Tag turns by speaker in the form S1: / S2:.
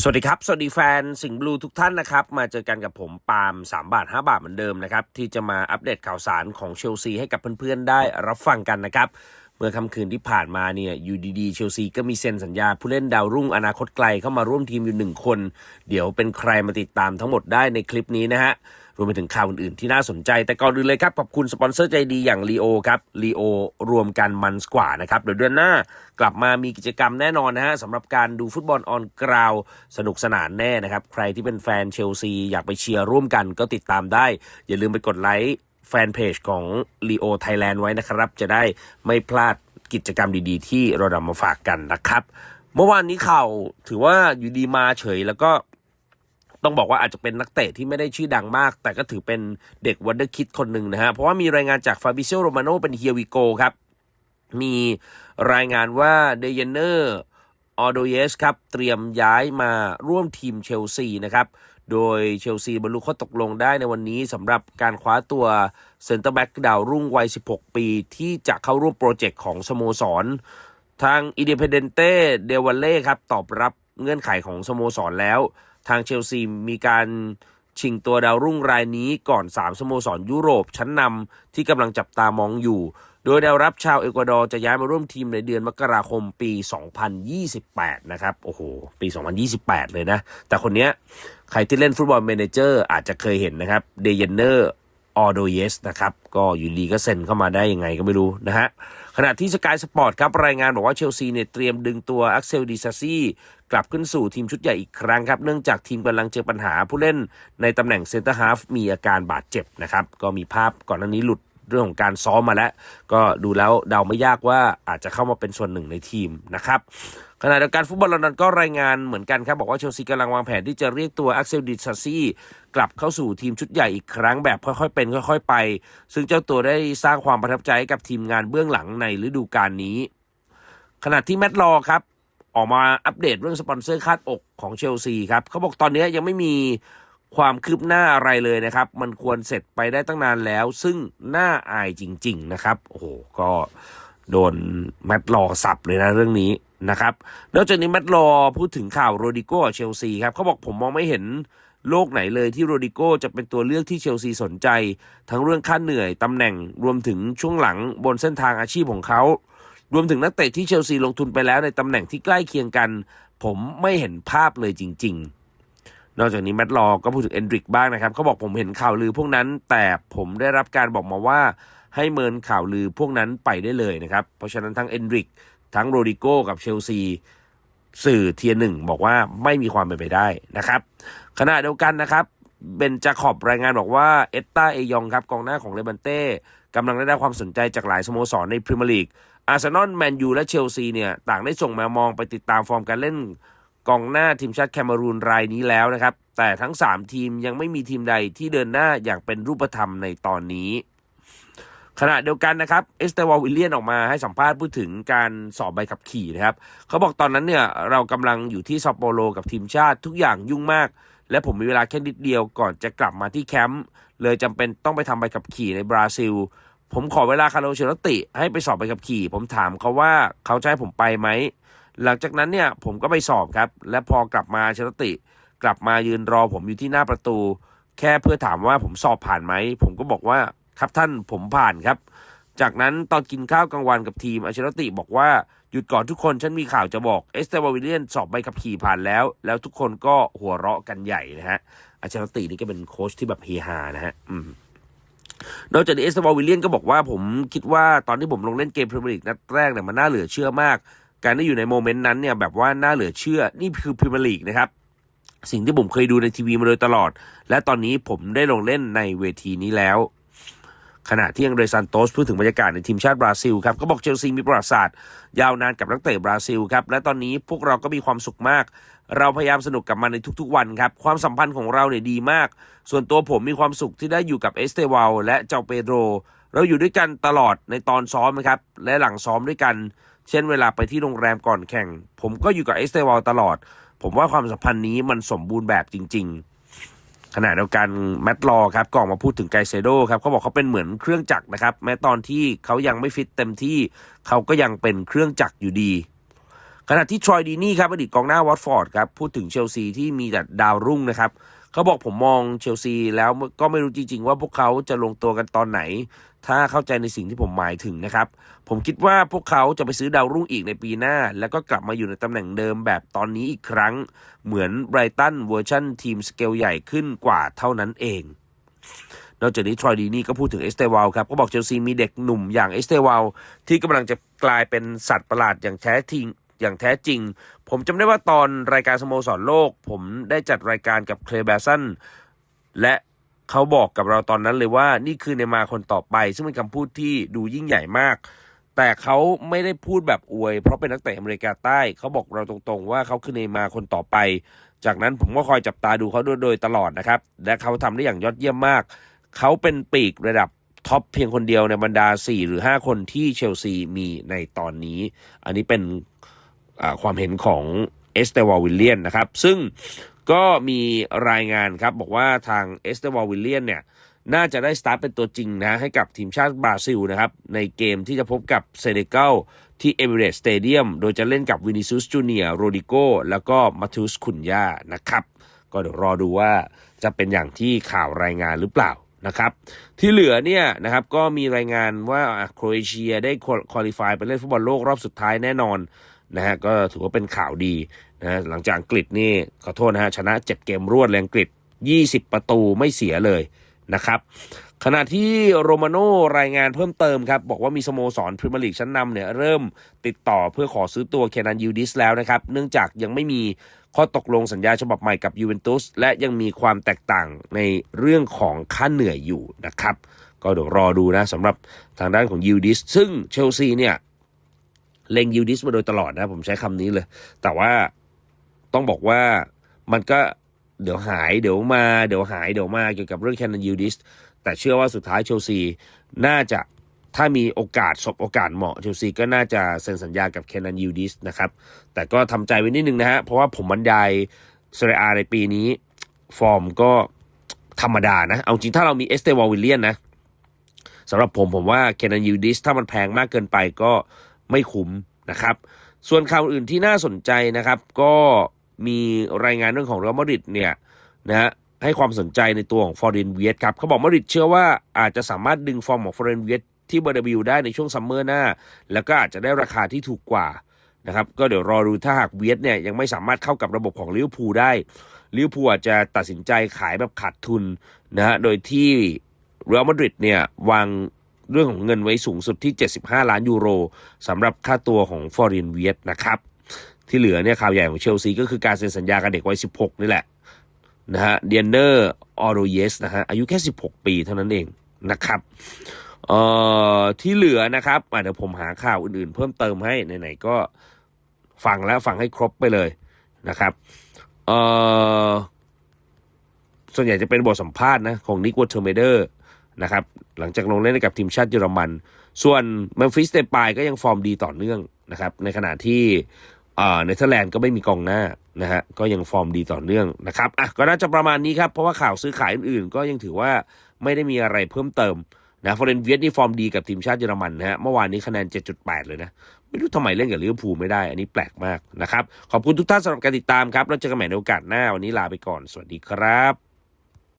S1: สวัสดีครับ สวัสดีแฟนสิงห์บลูทุกท่านนะครับ มาเจอกันกับผมปาล์ม3 บาท 5 บาทเหมือนเดิมนะครับ ที่จะมาอัปเดตข่าวสารของเชลซีให้กับเพื่อนๆได้รับฟังกันนะครับ มื่อค่ำคืนที่ผ่านมาเนี่ยอยู่ดีๆเชลซีก็มีเซ็นสัญญาผู้เล่นดาวรุ่งอนาคตไกลเข้ามาร่วมทีมอยู่หนึ่งคน เดี๋ยวเป็นใครมาติดตามทั้งหมดได้ในคลิปนี้นะฮะรวมไปถึงข่าวอื่นๆที่น่าสนใจ แต่ก่อนอื่นเลยครับ ขอบคุณสปอนเซอร์ใจดีอย่างลีโอครับลีโอรวมกันมันกว่านะครับ เดี๋ยวเดือนหน้ากลับมามีกิจกรรมแน่นอนนะฮะสำหรับการดูฟุตบอลออนกราวสนุกสนานแน่นะครับ ใครที่เป็นแฟนเชลซี อยากไปเชียร์ร่วมกันก็ติดตามได้ อย่าลืมไปกดไลค์ แฟนเพจของ Leo Thailand ไว้นะครับ จะได้ไม่พลาดกิจกรรมดีๆ ที่เรานำมาฝากกันนะครับ เมื่อวานนี้ข่าวถือว่าอยู่ดีมาเฉยแล้วก็ต้องบอกว่าอาจจะเป็นนักเตะที่ไม่ได้ชื่อดังมาก แต่ก็ถือเป็นเด็กวันเดอร์คิดคนหนึ่งนะฮะ เพราะว่ามีรายงานจากฟาบิเซียโรมาโนเป็นเฮียวิโกครับ มีรายงานว่าเดเยเนอร์ ออโดเยสครับเตรียมย้ายมาร่วมทีมเชลซีนะครับ โดยเชลซีบรรลุข้อตกลงได้ในวันนี้สำหรับการคว้าตัวเซนเตอร์แบ็กดาวรุ่งวัย 16 ปี ที่จะเข้าร่วมโปรเจกต์ของสโมสร ทางอินดิเพเดนเต้เดวัลเล่ครับตอบรับเงื่อนไขของสโมสรแล้ว ทางเชลซีมีการชิงตัวดาวรุ่งรายนี้ก่อน 3 สโมสรยุโรปชั้นนำที่กำลังจับตามองอยู่ โดยแนวรับชาวเอกวาดอร์จะย้ายมาร่วมทีมในเดือนมกราคมปี 2028 นะครับ โอ้โห ปี 2028 เลยนะ แต่คนเนี้ยใครที่เล่นฟุตบอลเมเนเจอร์อาจจะเคยเห็นนะครับเดเยนเนอร์ออโดเยสนะครับก็อยู่ดีก็เซ็นเข้ามาได้ยังไงก็ไม่รู้นะฮะขณะที่สกายสปอร์ตครับรายงานบอกว่าเชลซีเนี่ยเตรียมดึงตัวอักเซลดิซาซี่กลับขึ้นสู่ทีมชุดใหญ่อีกครั้งครับ เนื่องจากทีมกำลังเจอปัญหาผู้เล่นในตำแหน่งเซนเตอร์ฮาฟมีอาการบาดเจ็บนะครับ ก็มีภาพก่อนหน้านี้หลุด เรื่องของการซ้อมมาแล้ว ก็ดูแล้วเดาไม่ยากว่าอาจจะเข้ามาเป็นส่วนหนึ่งในทีมนะครับขณะเดียวกันฟุตบอลลอนดอนก็รายงานเหมือนกันครับ บอกว่าเชลซีกำลังวางแผนที่จะเรียกตัวอักเซลดิซาซี่กลับเข้าสู่ทีมชุดใหญ่อีกครั้งแบบค่อยๆเป็น ค่อย ๆ ไป ซึ่งเจ้าตัวได้สร้างความประทับใจให้กับทีมงานเบื้องหลังในฤดูกาลนี้ ขณะที่แมตต์ลอครับออกมาอัปเดตเรื่องสปอนเซอร์คาดอกของเชลซีครับเขาบอกตอนนี้ยังไม่มี ความคืบหน้าอะไรเลยนะครับ มันควรเสร็จไปได้ตั้งนานแล้ว ซึ่งน่าอายจริง ๆ นะครับ โอ้โห ก็โดนแมตต์ลอสับเลยนะเรื่องนี้นะครับ นอกจากนี้แมตต์ลอพูดถึงข่าวโรดิโก้เชลซีครับเขาบอกผมมองไม่เห็นโลกไหนเลยที่โรดิโก้จะเป็นตัวเลือกที่เชลซีสนใจ ทั้งเรื่องค่าเหนื่อยตำแหน่งรวมถึงช่วงหลังบนเส้นทางอาชีพของเขา รวมถึงนักเตะที่เชลซีลงทุนไปแล้วในตำแหน่งที่ใกล้เคียงกัน ผมไม่เห็นภาพเลยจริง ๆ นอกจากนี้แมตต์ลอก็พูดถึงเอนดริกบ้างนะครับเขาบอกผมเห็นข่าวลือพวกนั้น แต่ผมได้รับการบอกมาว่าให้เมินข่าวลือพวกนั้นไปได้เลยนะครับ เพราะฉะนั้นทั้งเอนดริกทั้งโรดิโก้กับเชลซีสื่อเทียหนึ่งบอกว่าไม่มีความเป็นไปได้นะครับขณะเดียวกันนะครับเบนจาขอบรายงานบอกว่าเอตตาเอยองครับกองหน้าของเลบันเต้กำลังได้รับความสนใจจากหลายสโมสรในพรีเมียร์ลีกอาร์เซนอลแมนยูและเชลซีเนี่ยต่างได้ส่งมามองไปติดตามฟอร์มการเล่น กองหน้าทีมชาติแคนารูนรายนี้แล้วนะครับ แต่ทั้ง 3 ทีมยังไม่มีทีมใดที่เดินหน้าอย่างเป็นรูปธรรมในตอนนี้ ขณะเดียวกันนะครับเอสเตวอลวิลเลียนออกมาให้สัมภาษณ์พูดถึงการสอบใบขับขี่นะครับ เขาบอกตอนนั้นเนี่ยเรากำลังอยู่ที่ซอปโปโลกับทีมชาติทุกอย่างยุ่งมาก และผมมีเวลาแค่นิดเดียวก่อนจะกลับมาที่แคมป์เลยจำเป็นต้องไปทำใบขับขี่ในบราซิลผมขอเวลาคาร์โลเชลติ ให้ไปสอบใบขับขี่ ผมถามเขาว่าเขาจะให้ผมไปไหม หลังจากนั้นเนี่ยผมก็ไปสอบครับ และพอกลับมาเชลติ กลับมายืนรอผมอยู่ที่หน้าประตู แค่เพื่อถามว่าผมสอบผ่านไหม ผมก็บอกว่าครับท่านผมผ่านครับ จากนั้นตอนกินข้าวกลางวันกับทีมอัชรติบอกว่าหยุดก่อนทุกคนฉันมีข่าวจะบอกเอสเตอร์วิลเลียนสอบใบขับขี่ผ่านแล้ว แล้วทุกคนก็หัวเราะกันใหญ่นะฮะอัชรตินี่ก็เป็นโค้ชที่แบบเฮฮานะฮะอืมนอกจากนี้เอสเตอร์วิลเลียนก็บอกว่าผมคิดว่าตอนที่ผมลงเล่นเกมพรีเมียร์ลีกนัดแรกเนี่ยมันน่าเหลือเชื่อมาก การได้อยู่ในโมเมนต์นั้นเนี่ยแบบว่าน่าเหลือเชื่อนี่คือพรีเมียร์ลีกนะครับสิ่งที่ผมเคยดูในทีวีมาโดยตลอด และตอนนี้ผมได้ลงเล่นในเวทีนี้แล้ว ขณะที่อังเดรซันโตสพูดถึงบรรยากาศในทีมชาติบราซิลครับก็บอกเชลซีมีประวัติศาสตร์ ยาวนานกับนักเตะบราซิลครับและตอนนี้พวกเราก็มีความสุขมาก เราพยายามสนุกกับมันในทุกๆวันครับ ความสัมพันธ์ของเราเนี่ยดีมาก ส่วนตัวผมมีความสุขที่ได้อยู่กับเอสเตวาลและเจ้าเปโดรเราอยู่ด้วยกันตลอดในตอนซ้อมนะครับและหลังซ้อมด้วยกัน เช่นเวลาไปที่โรงแรมก่อนแข่ง ผมก็อยู่กับเอสเตวาลตลอด ผมว่าความสัมพันธ์นี้มันสมบูรณ์แบบจริง ๆ ขณะเดียวกันแมตต์ลอครับก็ออกมาพูดถึงไกเซโดครับเขาบอกเขาเป็นเหมือนเครื่องจักรนะครับ แม้ตอนที่เขายังไม่ฟิตเต็มที่เขาก็ยังเป็นเครื่องจักรอยู่ดีขณะที่ทรอยดีนี่ครับอดีตกองหน้าวอตฟอร์ดครับพูดถึงเชลซีที่มีแต่ดาวรุ่งนะครับเขาบอกผมมองเชลซีแล้วก็ไม่รู้จริงๆ ว่าพวกเขาจะลงตัวกันตอนไหน ถ้าเข้าใจในสิ่งที่ผมหมายถึงนะครับ ผมคิดว่าพวกเขาจะไปซื้อดาวรุ่งอีกในปีหน้า แล้วก็กลับมาอยู่ในตำแหน่งเดิมแบบตอนนี้อีกครั้ง เหมือนไบรตันเวอร์ชันทีมสเกลใหญ่ขึ้นกว่าเท่านั้นเอง นอกจากนี้ทรอยดีนี่ก็พูดถึงเอสเตวาลครับ ก็บอกเชลซีมีเด็กหนุ่มอย่างเอสเตวาลที่กำลังจะกลายเป็นสัตว์ประหลาดอย่างแท้จริงอย่างแท้จริง ผมจำได้ว่าตอนรายการสโมสรโลก ผมได้จัดรายการกับเคลแบสันและ เขาบอกกับเราตอนนั้นเลยว่านี่คือเนมาร์คนต่อไป ซึ่งเป็นคำพูดที่ดูยิ่งใหญ่มาก แต่เขาไม่ได้พูดแบบอวย เพราะเป็นนักเตะอเมริกาใต้ เขาบอกเราตรงๆ ว่าเขาคือเนมาร์คนต่อไป จากนั้นผมก็คอยจับตาดูเขาโดยโดยตลอดนะครับ และเขาทำได้อย่างยอดเยี่ยมมาก เขาเป็นปีกระดับท็อปเพียงคนเดียวในบรรดา 4 หรือ 5 คนที่เชลซีมีในตอนนี้ อันนี้เป็นความเห็นของเอสเตวอลวิลเลียนนะครับ ซึ่ง ก็มีรายงานครับ บอกว่าทางเอสเตวอลวิลเลียนเนี่ยน่าจะได้สตาร์ทเป็นตัวจริงนะ ให้กับทีมชาติบราซิลนะครับ ในเกมที่จะพบกับเซเนกัลที่เอเมเรตสเตเดียมโดยจะเล่นกับวินิซุสจูเนียโรดิโกแล้วก็มาทูสคุนยานะครับ ก็เดี๋ยวรอดูว่าจะเป็นอย่างที่ข่าวรายงานหรือเปล่านะครับ ที่เหลือเนี่ยนะครับก็มีรายงานว่าโครเอเชียได้คุริฟายไปเล่นฟุตบอลโลกรอบสุดท้ายแน่นอน นะฮะก็ถือว่าเป็นข่าวดีนะฮะหลังจากอังกฤษนี่ขอโทษนะฮะชนะ 7 เกมรวดเลยอังกฤษ 20 ประตูไม่เสียเลยนะครับขณะที่โรมาโน่รายงานเพิ่มเติมครับ บอกว่ามีสโมสรพรีเมียร์ลีกชั้นนำเนี่ยเริ่มติดต่อเพื่อขอซื้อตัวเคนันยูดิสแล้วนะครับ เนื่องจากยังไม่มีข้อตกลงสัญญาฉบับใหม่กับยูเวนตุสและยังมีความแตกต่างในเรื่องของค่าเหนื่อยอยู่นะครับ ก็เดี๋ยวรอดูนะสำหรับทางด้านของยูดิสซึ่งเชลซีเนี่ย เล็งยูดิสมาโดยตลอดนะผมใช้คำนี้เลย แต่ว่าต้องบอกว่ามันก็เดี๋ยวหายเดี๋ยวมาเดี๋ยวหายเดี๋ยวมาเกี่ยวกับเรื่องแคนนันยูดิสแต่เชื่อว่าสุดท้ายเชลซีน่าจะถ้ามีโอกาสสบโอกาสเหมาะเชลซีก็น่าจะเซ็นสัญญากับแคนนันยูดิสนะครับ แต่ก็ทำใจไว้นิดนึงนะฮะ เพราะว่าผมบรรยายเซเรียในปีนี้ ฟอร์มก็ธรรมดานะ เอาจริงถ้าเรามีเอสเตวอลวิลเลียนนะสำหรับผมผมว่าแคนนันยูดิสถ้ามันแพงมากเกินไปก็ ไม่คุ้มนะครับ ส่วนข่าวอื่นที่น่าสนใจนะครับ ก็มีรายงานเรื่องของเรอัลมาดริดเนี่ยนะฮะให้ความสนใจในตัวของฟอร์เรนเวียตครับเขาบอกมาดริดเชื่อว่าอาจจะสามารถดึงฟอร์มของฟอร์เรนเวียตที่เบอร์ดบิวได้ในช่วงซัมเมอร์หน้า แล้วก็อาจจะได้ราคาที่ถูกกว่านะครับก็เดี๋ยวรอดูถ้าหากเวียตเนี่ยยังไม่สามารถเข้ากับระบบของลิเวอร์พูลได้ลิเวอร์พูลอาจจะตัดสินใจขายแบบขาดทุนนะฮะโดยที่เรอัลมาดริดเนี่ยวาง เรื่องของเงินไว้สูงสุดที่ 75 ล้านยูโรสำหรับค่าตัวของฟอร์เรนเวียตนะครับ ที่เหลือเนี่ยข่าวใหญ่ของเชลซีก็คือการเซ็นสัญญากับเด็กวัย 16 นี่แหละนะฮะเดียนเนอร์ออโรเยสนะฮะอายุแค่ 16 ปีเท่านั้นเองนะครับเอ่อที่เหลือนะครับเดี๋ยวผมหาข่าวอื่นๆ เพิ่มเติมให้ไหนๆก็ฟังแล้วฟังให้ครบไปเลยนะครับเอ่อส่วนใหญ่จะเป็นบทสัมภาษณ์นะของนิกวอเทอร์เมเดอร์ นะครับหลังจากลงเล่นกับทีมชาติเยอรมัน ส่วนเมมฟิสเตปายก็ยังฟอร์มดีต่อเนื่องนะครับในขณะที่เนเธอร์แลนด์ก็ไม่มีกองหน้านะฮะก็ยังฟอร์มดีต่อเนื่องนะครับอะก็น่าจะประมาณนี้ครับ เพราะว่าข่าวซื้อขายอื่นๆ ก็ยังถือว่าไม่ได้มีอะไรเพิ่มเติมนะฟอร์เรนเวียตนี่ฟอร์มดีกับทีมชาติเยอรมันนะฮะเมื่อวานนี้คะแนน 7.8 เลยนะ ไม่รู้ทำไมเล่นกับลิเวอร์พูลไม่ได้ อันนี้แปลกมากนะครับ ขอบคุณทุกท่านสำหรับการติดตามครับแล้วเจอกันใหม่ในโอกาสหน้า วันนี้ลาไปก่อน สวัสดีครับ